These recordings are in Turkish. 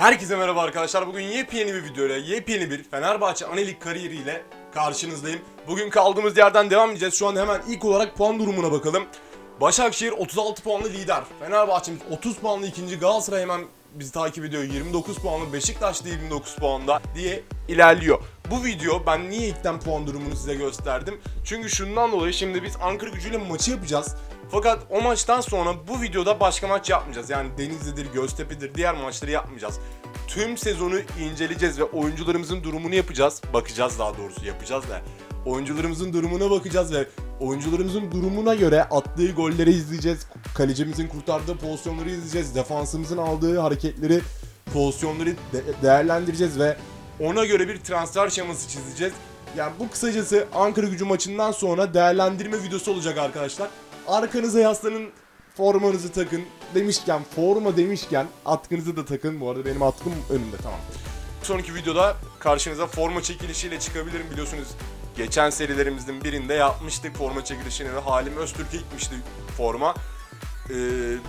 Herkese merhaba arkadaşlar. Bugün yepyeni bir videoyla, yepyeni bir Fenerbahçe Anelik kariyeriyle karşınızdayım. Bugün kaldığımız yerden devam edeceğiz. Şu anda hemen ilk olarak puan durumuna bakalım. Başakşehir 36 puanlı lider. Fenerbahçe'miz 30 puanlı ikinci. Galatasaray hemen bizi takip ediyor. 29 puanlı. Beşiktaş da 29 puanda diye ilerliyor. Bu video ben niye ilkten puan durumunu size gösterdim? Çünkü şundan dolayı şimdi biz Ankara gücüyle maçı yapacağız. Fakat o maçtan sonra bu videoda başka maç yapmayacağız. Yani Denizli'dir, Göztepe'dir diğer maçları yapmayacağız. Tüm sezonu inceleyeceğiz ve oyuncularımızın durumunu yapacağız. Bakacağız daha doğrusu yapacağız da. Oyuncularımızın durumuna bakacağız ve oyuncularımızın durumuna göre attığı golleri izleyeceğiz. Kalecimizin kurtardığı pozisyonları izleyeceğiz. Defansımızın aldığı hareketleri, pozisyonları de- değerlendireceğiz ve ona göre bir transfer şeması çizeceğiz. Yani bu kısacası Ankara gücü maçından sonra değerlendirme videosu olacak arkadaşlar. Arkanıza yaslanın, formanızı takın. Demişken, forma demişken atkınızı da takın. Bu arada benim atkım önümde tamam. Sonraki videoda karşınıza forma çekilişiyle çıkabilirim biliyorsunuz. Geçen serilerimizin birinde yapmıştık forma çekilişini ve Halim Öztürk'e gitmişti forma. Ee,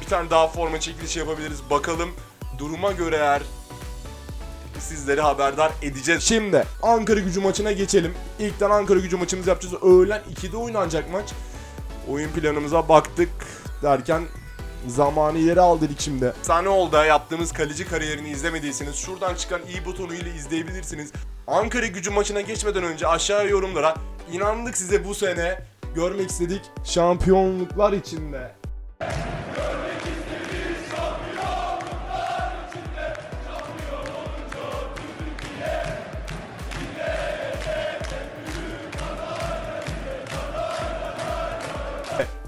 bir tane daha forma çekilişi yapabiliriz. Bakalım duruma göre eğer sizleri haberdar edeceğiz. Şimdi Ankara gücü maçına geçelim. İlkten Ankara gücü maçımızı yapacağız. Öğlen 2'de oynanacak maç. Oyun planımıza baktık derken zamanı ileri al dedik şimdi. Sahne oldu yaptığımız kaleci kariyerini izlemediyseniz şuradan çıkan i butonu ile izleyebilirsiniz. Ankara gücü maçına geçmeden önce aşağı yorumlara inandık size bu sene görmek istedik şampiyonluklar içinde.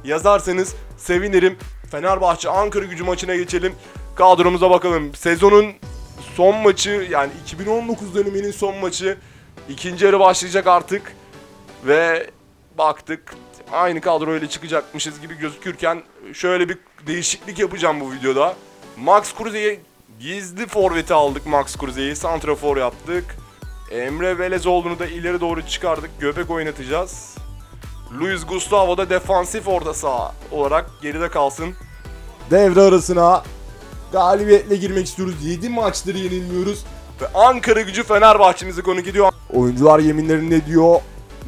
Yazarsanız sevinirim. Fenerbahçe Ankara gücü maçına geçelim. Kadromuza bakalım. Sezonun son maçı yani 2019 döneminin son maçı. İkinci yarı başlayacak artık. Ve baktık aynı kadroyla çıkacakmışız gibi gözükürken şöyle bir değişiklik yapacağım bu videoda. Max Kruse'yi gizli forveti aldık Max Kruse'yi. Santrafor yaptık. Emre Velezoğlu'nu da ileri doğru çıkardık. Göbek oynatacağız. Luis Gustavo da defansif orta saha olarak geride kalsın. Devre arasına galibiyetle girmek istiyoruz. 7 maçtır yenilmiyoruz. Ve Ankara gücü Fenerbahçe'mizi konuk ediyor. Oyuncular yeminlerinde diyor.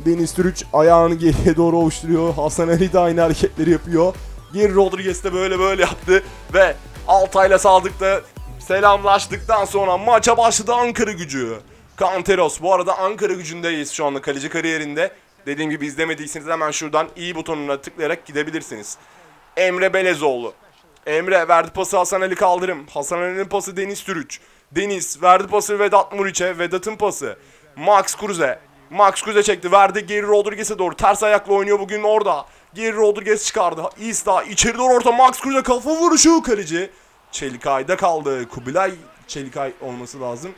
Deniz Türüç ayağını geriye doğru ovuşturuyor. Hasan Ali de aynı hareketleri yapıyor. Geri Rodriguez de böyle böyle yaptı. Ve Altay'la Sadık da selamlaştıktan sonra maça başladı Ankara gücü. Kanteros bu arada Ankara gücündeyiz şu anda kaleci kariyerinde. Dediğim gibi izlemediyseniz hemen şuradan i butonuna tıklayarak gidebilirsiniz. Emre Belezoğlu. Emre verdi pası Hasan Ali Kaldırım. Hasan Ali'nin pası Deniz Türüç. Deniz verdi pası Vedat Muriç'e. Vedat'ın pası. Max Kruse. Max Kruse çekti. Verdi geri Rodriguez'e doğru. Ters ayakla oynuyor bugün orada. Geri Rodriguez çıkardı. İsta içeri doğru orta. Max Kruse kafa vuruşu kaleci. Çelikay'da kaldı. Kubilay Çelikay olması lazım.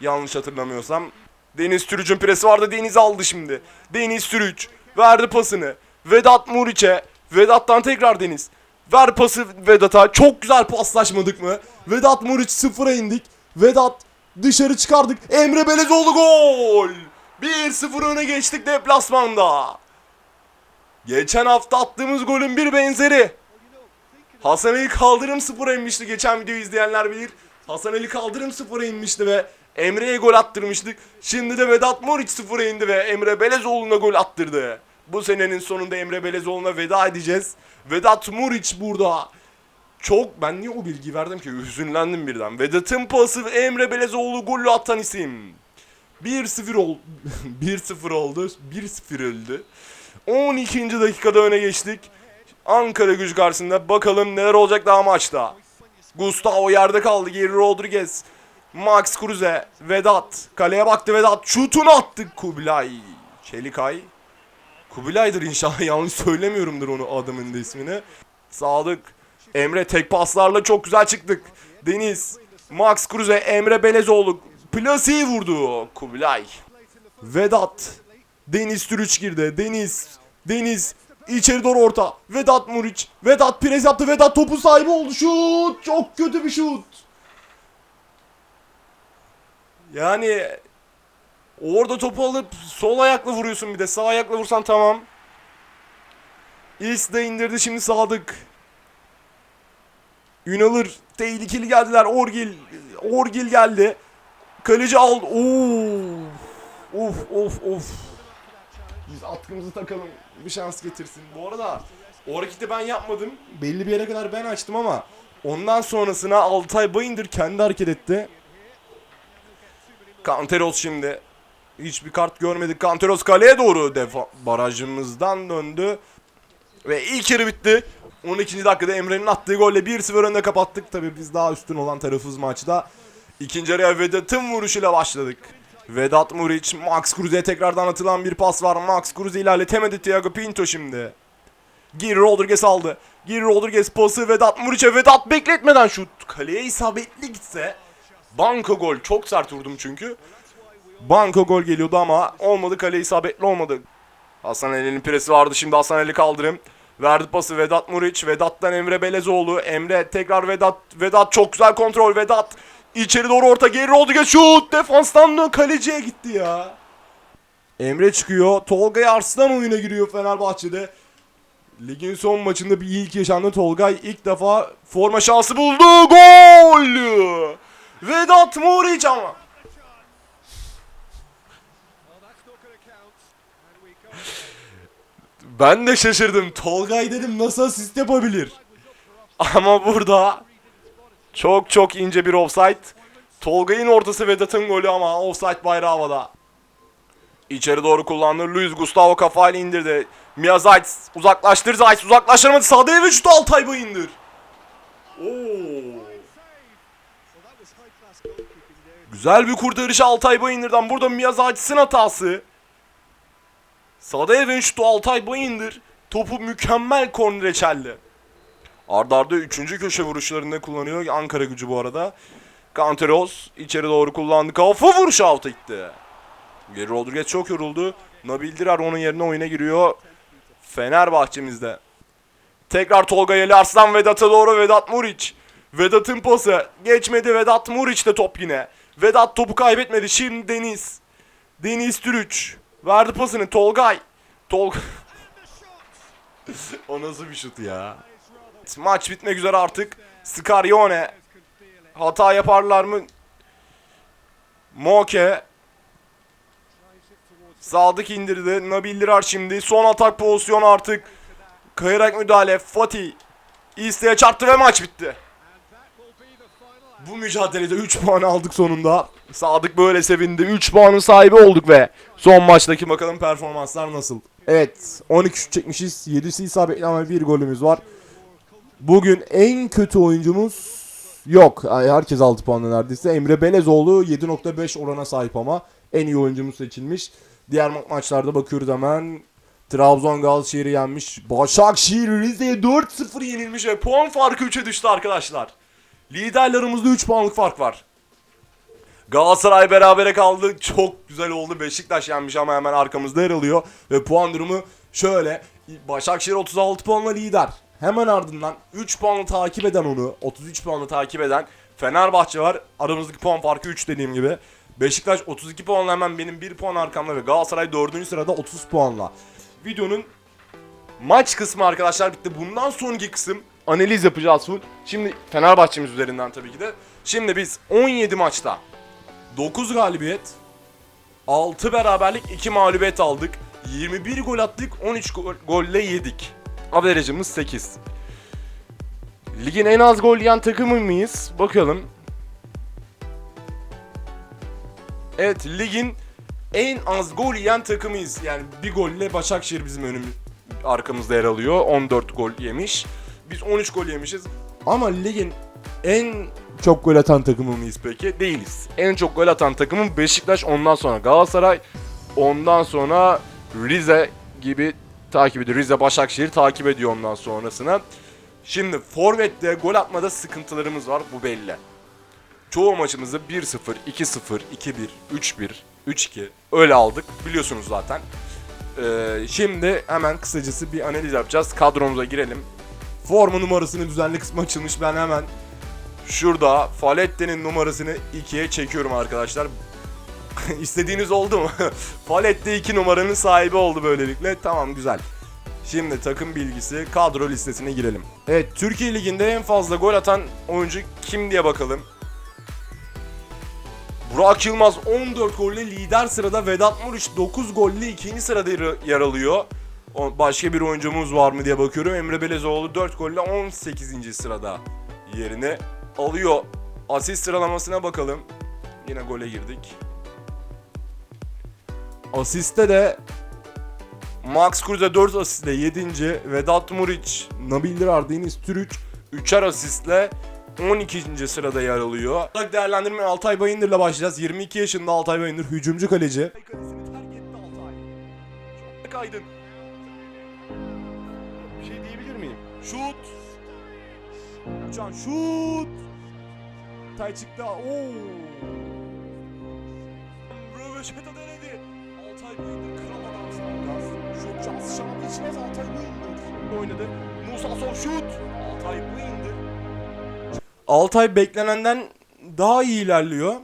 Yanlış hatırlamıyorsam. Deniz Türüç'ün presi vardı. Deniz aldı şimdi. Deniz Türüç verdi pasını. Vedat Muriç'e. Vedat'tan tekrar Deniz. Ver pası Vedat'a. Çok güzel paslaşmadık mı? Vedat Muriç sıfıra indik. Vedat dışarı çıkardık. Emre Belezoğlu gol. 1-0 öne geçtik deplasmanda. Geçen hafta attığımız golün bir benzeri. Hasan Ali Kaldırım sıfıra inmişti. Geçen videoyu izleyenler bilir. Hasan Ali Kaldırım sıfıra inmişti ve Emre'ye gol attırmıştık. Şimdi de Vedat Muriç sıfıra indi ve Emre Belezoğlu'na gol attırdı. Bu senenin sonunda Emre Belezoğlu'na veda edeceğiz. Vedat Muriç burada. Çok ben niye o bilgi verdim ki hüzünlendim birden. Vedat'ın pası Emre Belezoğlu golü atan isim. 1-0 oldu. 1-0 oldu. 1-0 öldü. 12. dakikada öne geçtik. Ankara gücü karşısında bakalım neler olacak daha maçta. Gustavo yerde kaldı. Geri Rodriguez. Max Kruse. Vedat. Kaleye baktı Vedat. Şutunu attı Kubilay. Çelikay. Kubilay'dır inşallah yanlış söylemiyorumdur onu adamın da ismini. Sadık. Emre tek paslarla çok güzel çıktık. Deniz. Max Kruse. Emre Belezoğlu. Plasi'yi vurdu. Kubilay. Vedat. Deniz Türüç girdi. Deniz. Deniz. İçeri doğru orta. Vedat Muriç. Vedat pres yaptı. Vedat topu sahibi oldu. Şut. Çok kötü bir şut. Yani orada topu alıp sol ayakla vuruyorsun bir de. Sağ ayakla vursan tamam. İlk de indirdi şimdi Sadık. Ünalır tehlikeli geldiler. Orgil Orgil geldi. Kaleci aldı. Oo. Of of of. Biz atkımızı takalım. Bir şans getirsin. Bu arada o ben yapmadım. Belli bir yere kadar ben açtım ama ondan sonrasına Altay Bayındır kendi hareket etti. Kanteros şimdi. Hiçbir kart görmedik. Kanteros kaleye doğru defa barajımızdan döndü. Ve ilk yarı bitti. 12. dakikada Emre'nin attığı golle 1-0 önde kapattık. Tabii biz daha üstün olan tarafız maçta. İkinci yarıya Vedat'ın vuruşuyla başladık. Vedat Muriç, Max Kruse'ye tekrardan atılan bir pas var. Max Kruse ilerletemedi Thiago Pinto şimdi. Giri Rodriguez aldı. Giri Rodriguez pası Vedat Muriç'e. Vedat bekletmeden şut. Kaleye isabetli gitse. Banko gol. Çok sert vurdum çünkü. Banko gol geliyordu ama olmadı. Kale isabetli olmadı. Hasan Ali'nin presi vardı. Şimdi Hasan Ali kaldırım. Verdi pası Vedat Muriç. Vedat'tan Emre Belezoğlu. Emre tekrar Vedat. Vedat çok güzel kontrol. Vedat içeri doğru orta. Geri Rodriguez şut. Defanstan. Kaleciye gitti ya. Emre çıkıyor. Tolgay Arslan oyuna giriyor Fenerbahçe'de. Ligin son maçında bir ilk yaşandı. Tolgay ilk defa forma şansı buldu. Gol! Vedat Muriç ama. Ben de şaşırdım. Tolgay dedim nasıl asist yapabilir? Ama burada çok çok ince bir offside. Tolgay'ın ortası Vedat'ın golü ama offside bayrağı havada. İçeri doğru kullandı. Luis Gustavo kafayla indirdi. Mia Zayt uzaklaştır Zayt uzaklaştırmadı. Ve şutu Altay Bayındır. Oo. Güzel bir kurtarış Altay Bayındır'dan. Burada Mia Zayt'sın hatası. Sağda evin şutu Altay Bayındır. Topu mükemmel kornere çeldi. Arda arda 3. köşe vuruşlarında kullanıyor. Ankara gücü bu arada. Kanteros içeri doğru kullandı. Kafa vuruşu altı gitti. Geri Rodriguez çok yoruldu. Nabil Dirar onun yerine oyuna giriyor. Fenerbahçe'mizde. Tekrar Tolga Yeli Arslan Vedat'a doğru Vedat Muriç. Vedat'ın pası. Geçmedi Vedat Muriç'te top yine. Vedat topu kaybetmedi. Şimdi Deniz. Deniz Türüç. Verdi pasını Tolgay. Tolga... o nasıl bir şut ya? Maç bitmek üzere artık. Scarione. Hata yaparlar mı? Moke. Sadık indirdi. Nabil Dirar şimdi. Son atak pozisyonu artık. Kayarak müdahale. Fatih. İsteğe çarptı ve maç bitti. Bu mücadelede 3 puan aldık sonunda. Sadık böyle sevindi. 3 puanın sahibi olduk ve son maçtaki bakalım performanslar nasıl. Evet 12 şut çekmişiz. 7'si isabetli ama bir golümüz var. Bugün en kötü oyuncumuz yok. Herkes 6 puanla neredeyse. Emre Belezoğlu 7.5 orana sahip ama en iyi oyuncumuz seçilmiş. Diğer ma- maçlarda bakıyoruz hemen. Trabzon Galatasaray'ı yenmiş. Başakşehir Rize'ye 4-0 yenilmiş ve puan farkı 3'e düştü arkadaşlar. Liderlerimizde 3 puanlık fark var. Galatasaray berabere kaldı. Çok güzel oldu. Beşiktaş yenmiş ama hemen arkamızda yer alıyor. Ve puan durumu şöyle. Başakşehir 36 puanla lider. Hemen ardından 3 puanla takip eden onu, 33 puanla takip eden Fenerbahçe var. Aramızdaki puan farkı 3 dediğim gibi. Beşiktaş 32 puanla hemen benim 1 puan arkamda ve Galatasaray 4. sırada 30 puanla. Videonun maç kısmı arkadaşlar bitti. Bundan sonraki kısım analiz yapacağız full. Şimdi Fenerbahçe'miz üzerinden tabii ki de. Şimdi biz 17 maçta 9 galibiyet, 6 beraberlik, 2 mağlubiyet aldık. 21 gol attık, 13 gol, golle yedik. Averajımız 8. Ligin en az gol yiyen takımı mıyız? Bakalım. Evet, ligin en az gol yiyen takımıyız. Yani bir golle Başakşehir bizim önümüz arkamızda yer alıyor. 14 gol yemiş. Biz 13 gol yemişiz. Ama ligin en çok gol atan takımı mıyız peki? Değiliz. En çok gol atan takımın Beşiktaş, ondan sonra Galatasaray, ondan sonra Rize gibi takip ediyor. Rize, Başakşehir takip ediyor ondan sonrasına. Şimdi Forvet'te gol atmada sıkıntılarımız var bu belli. Çoğu maçımızı 1-0, 2-0, 2-1, 3-1, 3-2 öyle aldık biliyorsunuz zaten. Ee, şimdi hemen kısacası bir analiz yapacağız. Kadromuza girelim. Forma numarasının düzenli kısmı açılmış. Ben hemen şurada Falette'nin numarasını 2'ye çekiyorum arkadaşlar. İstediğiniz oldu mu? Falette 2 numaranın sahibi oldu böylelikle. Tamam güzel. Şimdi takım bilgisi kadro listesine girelim. Evet Türkiye Ligi'nde en fazla gol atan oyuncu kim diye bakalım. Burak Yılmaz 14 golle lider sırada. Vedat Muriç 9 golle ikinci sırada yer alıyor. Başka bir oyuncumuz var mı diye bakıyorum. Emre Belezoğlu 4 golle 18. sırada yerini alıyor. Asist sıralamasına bakalım. Yine gole girdik. Asiste de Max Kruse 4 asistle 7. Vedat Muriç, Nabil Dirar, Deniz Türüç 3'er asistle 12. sırada yer alıyor. Değerlendirme Altay Bayındır'la başlayacağız. 22 yaşında Altay Bayındır hücumcu kaleci. Kaydın. Şut. Uçan şut. Tay çıktı. Oo. Röveşata denedi. Altay Bayındır kral adamsın. Gaz. Şut şansı şansı içmez Altay Bayındır. Oynadı. Musa Sov şut. Altay Bayındır. Altay beklenenden daha iyi ilerliyor.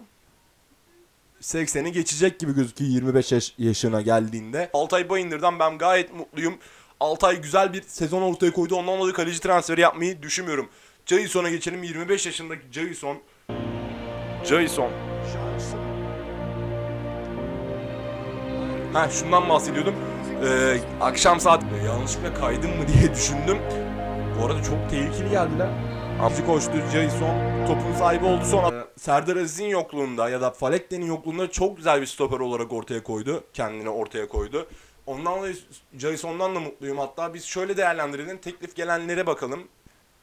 80'i geçecek gibi gözüküyor 25 yaş- yaşına geldiğinde. Altay Bayındır'dan ben gayet mutluyum. Altay güzel bir sezon ortaya koydu. Ondan dolayı kaleci transferi yapmayı düşünmüyorum. Jason'a geçelim. 25 yaşındaki Jason. Jason. Ha şundan bahsediyordum. Ee, akşam saat yanlışlıkla kaydım mı diye düşündüm. Bu arada çok tehlikeli geldiler. Amzi koştu Jason topun sahibi oldu sonra. Ee, Serdar Aziz'in yokluğunda ya da Falekte'nin yokluğunda çok güzel bir stoper olarak ortaya koydu. Kendini ortaya koydu. Ondan dolayı Jason'dan da mutluyum. Hatta biz şöyle değerlendirelim. Teklif gelenlere bakalım.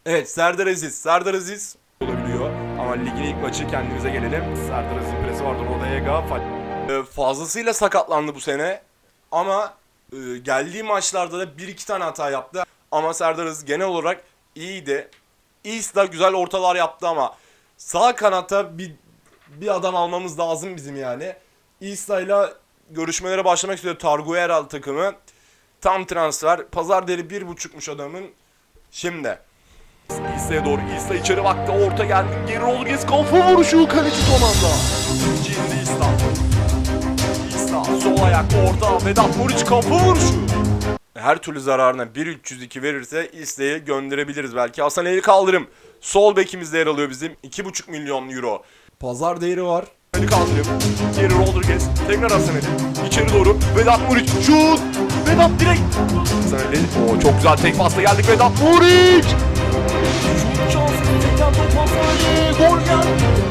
Evet Serdar Aziz. Serdar Aziz olabiliyor. Ama ligin ilk maçı kendimize gelelim. Serdar Aziz'in presi vardı. Rodayega. Ee, fazlasıyla sakatlandı bu sene. Ama e, geldiği maçlarda da bir iki tane hata yaptı. Ama Serdar Aziz genel olarak iyiydi. İsa güzel ortalar yaptı ama sağ kanata bir bir adam almamız lazım bizim yani. İsa'yla görüşmelere başlamak istiyor Targueral takımı. Tam transfer. Pazar değeri bir buçukmuş adamın. Şimdi. İsa'ya doğru. İsa içeri baktı. Orta geldi. Geri Rodriguez kafa vuruşu. Kaleci son anda. Şimdi İsa. İsa sol ayak orta. Vedat Muriç kafa vuruşu. Her türlü zararına 1.302 verirse İsa'yı gönderebiliriz belki. Hasan Eli Kaldırım. Sol bekimizde yer alıyor bizim. 2.5 milyon euro. Pazar değeri var. Eli Kaldırım. Geri Rodriguez. Tekrar Hasan Ali. İçeri doğru. Vedat Muriç. Şut. Vedat direkt. Hasan Ali. Oo, çok güzel tek pasla geldik Vedat Muriç. Şut şansı. Tekrar top Hasan. Gol geldi.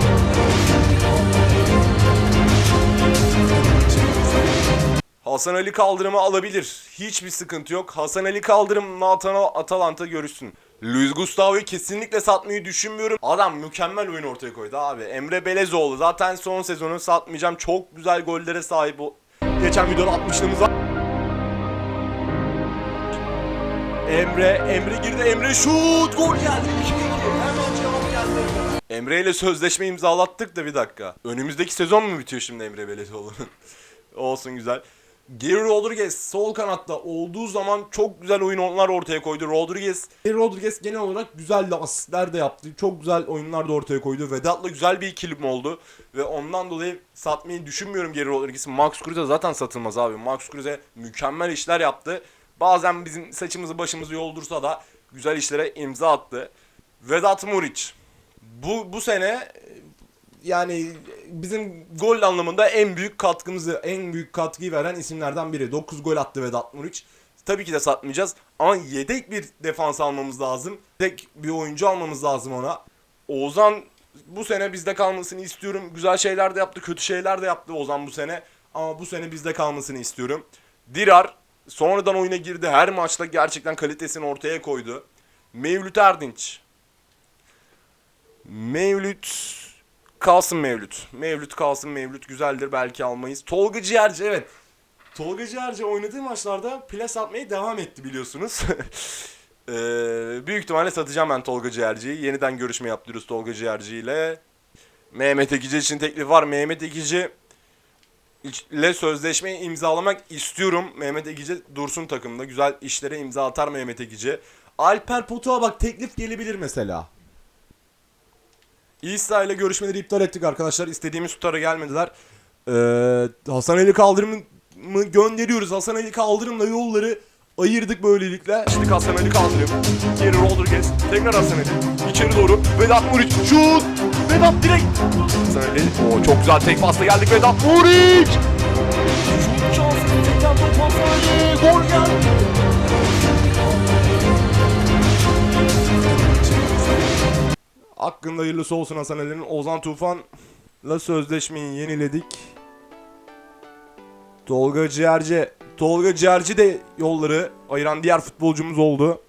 Hasan Ali kaldırımı alabilir. Hiçbir sıkıntı yok. Hasan Ali kaldırımla Atana, Atalanta görüşsün. Luis Gustavo'yu kesinlikle satmayı düşünmüyorum. Adam mükemmel oyun ortaya koydu abi. Emre Belezoğlu zaten son sezonu satmayacağım. Çok güzel gollere sahip o. Geçen videoda atmışlığımız var. Emre, Emre girdi. Emre şut, gol geldi. 2-2. Hemen cevap geldi. Emre ile sözleşme imzalattık da bir dakika. Önümüzdeki sezon mu bitiyor şimdi Emre Belezoğlu'nun? Olsun güzel. Geri Rodriguez sol kanatta olduğu zaman çok güzel oyunlar ortaya koydu. Rodriguez, Geri Rodriguez genel olarak güzel de asistler de yaptı. Çok güzel oyunlar da ortaya koydu. Vedat'la güzel bir ikilim oldu. Ve ondan dolayı satmayı düşünmüyorum Geri Rodriguez'i. Max Kruse zaten satılmaz abi. Max Kruse mükemmel işler yaptı. Bazen bizim saçımızı başımızı yoldursa da güzel işlere imza attı. Vedat Muriç. Bu, bu sene yani bizim gol anlamında en büyük katkımızı, en büyük katkıyı veren isimlerden biri. 9 gol attı Vedat Muriç. Tabii ki de satmayacağız ama yedek bir defans almamız lazım. Tek bir oyuncu almamız lazım ona. Oğuzhan bu sene bizde kalmasını istiyorum. Güzel şeyler de yaptı, kötü şeyler de yaptı Ozan bu sene. Ama bu sene bizde kalmasını istiyorum. Dirar sonradan oyuna girdi. Her maçta gerçekten kalitesini ortaya koydu. Mevlüt Erdinç. Mevlüt kalsın Mevlüt. Mevlüt kalsın Mevlüt güzeldir belki almayız. Tolga Ciğerci evet. Tolga Ciğerci oynadığı maçlarda plas atmaya devam etti biliyorsunuz. Ee, büyük ihtimalle satacağım ben Tolga Ciğerci'yi. Yeniden görüşme yaptırıyoruz Tolga Ciğerci ile. Mehmet Ekici için teklif var. Mehmet Ekici ile sözleşmeyi imzalamak istiyorum. Mehmet Ekici dursun takımda. Güzel işlere imza atar Mehmet Ekici. Alper Potuk'a bak teklif gelebilir mesela. İsa ile görüşmeleri iptal ettik arkadaşlar. İstediğimiz tutara gelmediler. Ee, Hasan Ali Kaldırım'ı gönderiyoruz. Hasan Ali Kaldırım'la yolları ayırdık böylelikle. Şimdi Hasan Ali kaldırım. Geri Rodriguez. Tekrar Hasan Ali. İçeri doğru. Vedat Muriç. Şut. Vedat direkt. Hasan Ali. Oo, çok güzel tek pasla geldik Vedat Muriç. Şut şansı. Tekrar top Hasan Ali. Gol geldi. Hakkında hayırlısı olsun Hasan Ali'nin. Ozan Tufan'la sözleşmeyi yeniledik. Tolga Ciğerci. Tolga Ciğerci de yolları ayıran diğer futbolcumuz oldu.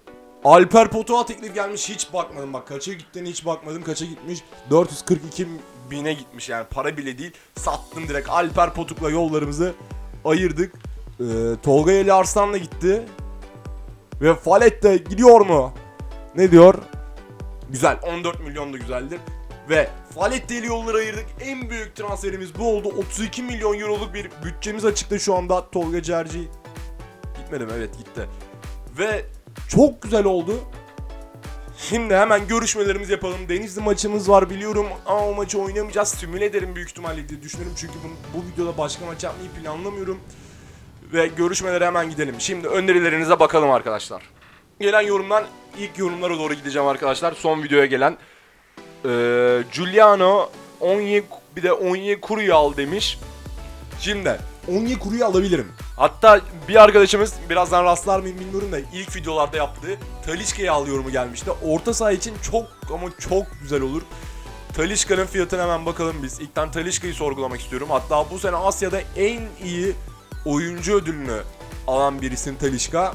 Alper Potuk'a teklif gelmiş. Hiç bakmadım. Bak kaça gittiğini hiç bakmadım. Kaça gitmiş? 442 bine gitmiş. Yani para bile değil. Sattım direkt. Alper Potuk'la yollarımızı ayırdık. Ee, Tolga Eli Arslan'la gitti. Ve Falet de gidiyor mu? Ne diyor güzel 14 milyon da güzeldir ve Falet Deli yolları ayırdık. En büyük transferimiz bu oldu. 32 milyon euroluk bir bütçemiz açıkta şu anda. Tolga Cerci gitmedim evet gitti. Ve çok güzel oldu. Şimdi hemen görüşmelerimizi yapalım. Denizli maçımız var biliyorum ama o maçı oynamayacağız. Simüle ederim büyük ihtimalle diye düşünüyorum. Çünkü bu, bu videoda başka maç yapmayı planlamıyorum. Ve görüşmelere hemen gidelim. Şimdi önerilerinize bakalım arkadaşlar. Gelen yorumdan ilk yorumlara doğru gideceğim arkadaşlar. Son videoya gelen. Ee, Giuliano Onye bir de Onye Kuru'yu al demiş. Şimdi Onye Kuru'yu alabilirim. Hatta bir arkadaşımız birazdan rastlar mıyım bilmiyorum da ilk videolarda yaptığı Talişka'yı al yorumu gelmişti. Orta saha için çok ama çok güzel olur. Talişka'nın fiyatına hemen bakalım biz. İlkten Talişka'yı sorgulamak istiyorum. Hatta bu sene Asya'da en iyi oyuncu ödülünü alan birisin Talişka.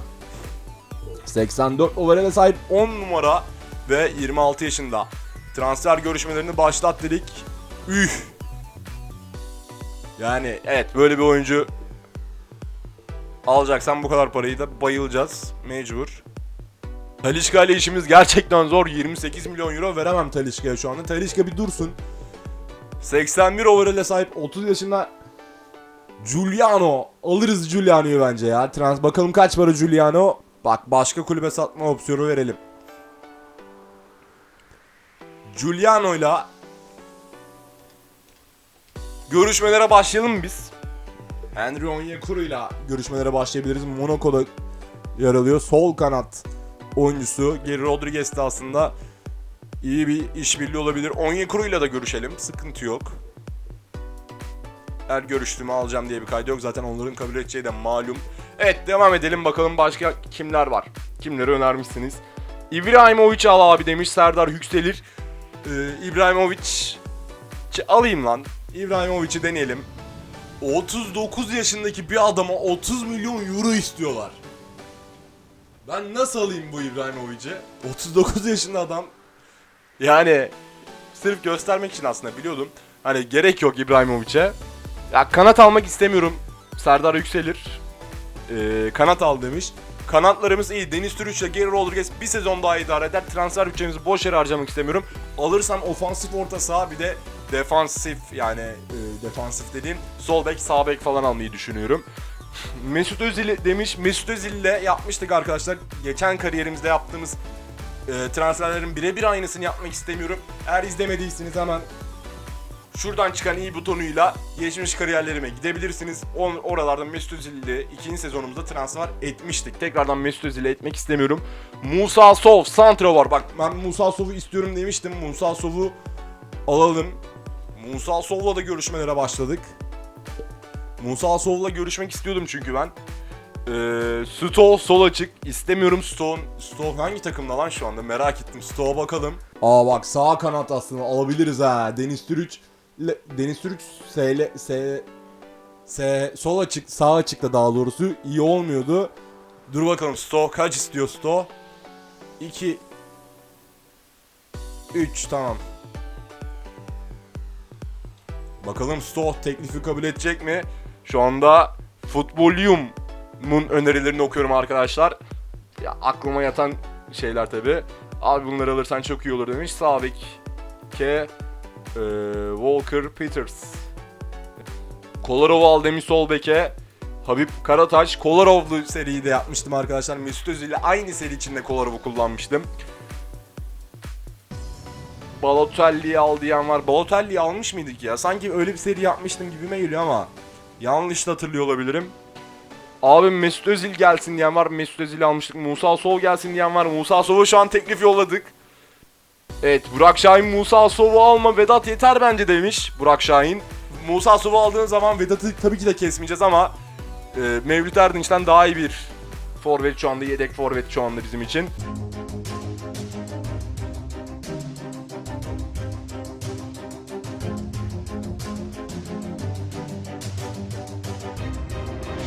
84 overall'e sahip 10 numara ve 26 yaşında. Transfer görüşmelerini başlat dedik. Üh. Yani evet böyle bir oyuncu alacaksan bu kadar parayı da bayılacağız. Mecbur. Talişka ile işimiz gerçekten zor. 28 milyon euro veremem Talişka'ya şu anda. Talişka bir dursun. 81 overall'e sahip 30 yaşında Giuliano. Alırız Giuliano'yu bence ya. Trans bakalım kaç para Giuliano. Bak başka kulübe satma opsiyonu verelim. Giuliano'yla görüşmelere başlayalım biz? Henry Onyekuru'yla görüşmelere başlayabiliriz. Monaco'da yer alıyor. Sol kanat oyuncusu. Geri Rodriguez de aslında iyi bir işbirliği olabilir. Onyekuru'yla da görüşelim. Sıkıntı yok. Her görüştüğümü alacağım diye bir kaydı yok. Zaten onların kabul edeceği de malum. Evet devam edelim bakalım başka kimler var. Kimleri önermişsiniz. İbrahimovic al abi demiş Serdar Yükselir. Ee, İbrahimovic alayım lan. İbrahimovic'i deneyelim. 39 yaşındaki bir adama 30 milyon euro istiyorlar. Ben nasıl alayım bu İbrahimovic'i? 39 yaşında adam. Yani sırf göstermek için aslında biliyordum. Hani gerek yok İbrahimovic'e. Ya kanat almak istemiyorum. Serdar Yükselir. Ee, kanat al demiş. Kanatlarımız iyi. Deniz Türüç ile Geri Rodriguez bir sezon daha idare eder. Transfer bütçemizi boş yere harcamak istemiyorum. Alırsam ofansif orta saha bir de defansif yani e, defansif dediğim sol bek sağ bek falan almayı düşünüyorum. Mesut Özil demiş. Mesut Özil ile yapmıştık arkadaşlar. Geçen kariyerimizde yaptığımız e, transferlerin birebir aynısını yapmak istemiyorum. Eğer izlemediyseniz hemen Şuradan çıkan iyi butonuyla geçmiş kariyerlerime gidebilirsiniz. On, oralarda Mesut Özil'i ikinci sezonumuzda transfer etmiştik. Tekrardan Mesut Özil'i etmek istemiyorum. Musa Sov, Santra var. Bak ben Musa Sov'u istiyorum demiştim. Musa Sov'u alalım. Musa Sov'la da görüşmelere başladık. Musa Sov'la görüşmek istiyordum çünkü ben. Ee, Sto sol açık. İstemiyorum Stoğ'un. Stoğ hangi takımda lan şu anda merak ettim. Stoğ'a bakalım. Aa bak sağ kanat aslında alabiliriz ha. Deniz Türüç. Le- Deniz Türüç S, S, S sol açık sağ açıkta daha doğrusu iyi olmuyordu. Dur bakalım Stoğ kaç istiyor Stoğ? 2 3 tamam. Bakalım Stoh teklifi kabul edecek mi? Şu anda Futbolium'un önerilerini okuyorum arkadaşlar. Ya aklıma yatan şeyler tabi. Abi bunları alırsan çok iyi olur demiş. Sağ bek K e, Walker Peters. Kolarov al demiş sol beke. Habib Karataş. Kolarov'lu seriyi de yapmıştım arkadaşlar. Mesut Özil ile aynı seri içinde Kolarov'u kullanmıştım. Balotelli'yi al diyen var. Balotelli'yi almış mıydık ya? Sanki öyle bir seri yapmıştım gibime geliyor ama yanlış hatırlıyor olabilirim. Abi Mesut Özil gelsin diyen var. Mesut Özil'i almıştık. Musa Sov gelsin diyen var. Musa Sov'a şu an teklif yolladık. Evet Burak Şahin Musa Sov'u alma Vedat yeter bence demiş Burak Şahin. Musa Sov'u aldığın zaman Vedat'ı tabii ki de kesmeyeceğiz ama e, Mevlüt Erdinç'ten daha iyi bir forvet şu anda yedek forvet şu anda bizim için.